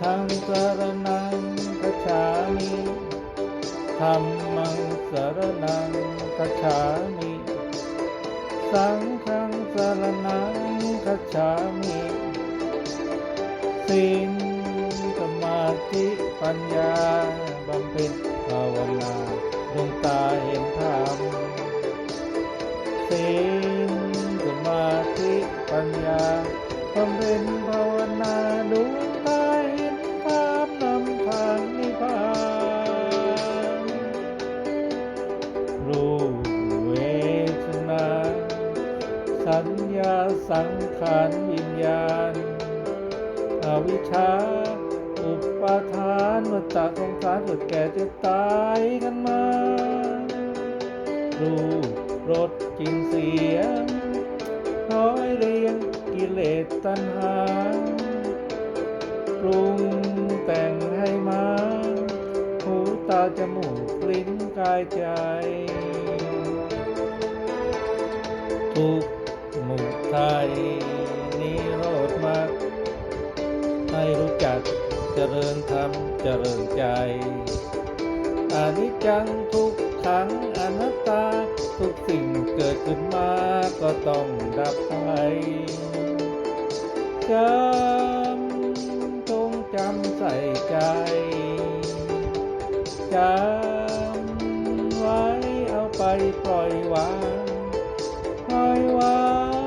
ธังสรนังกัจฉามิธรรมังสรนังกัจฉามิสังฆังสรนังกัจฉามิศีลสมาธิปัญญาบำเพ็ญภาวนาดวงตาเห็นธรรมสิล ญญาสังขารวิญญาณอวิชชาอุปาทานวัฏฏะสงสารเกิดแก่เจ็บตายกันมารูปรสกลินเสียงร้อยเรียงกิเลสตัณหาปรุงแต่งให้มาหูตาจมูกลิ้นกายใจทุก นิโรธมรรคให้รู้จักเจริญธรรมเจริญใจอนิจจังทุกขังอนัตตาทุกสิ่งเกิดขึ้นมาก็ต้องดับไปจำจงจำใส่ใจจำไว้เอาไปปล่อยวางปล่อยวาง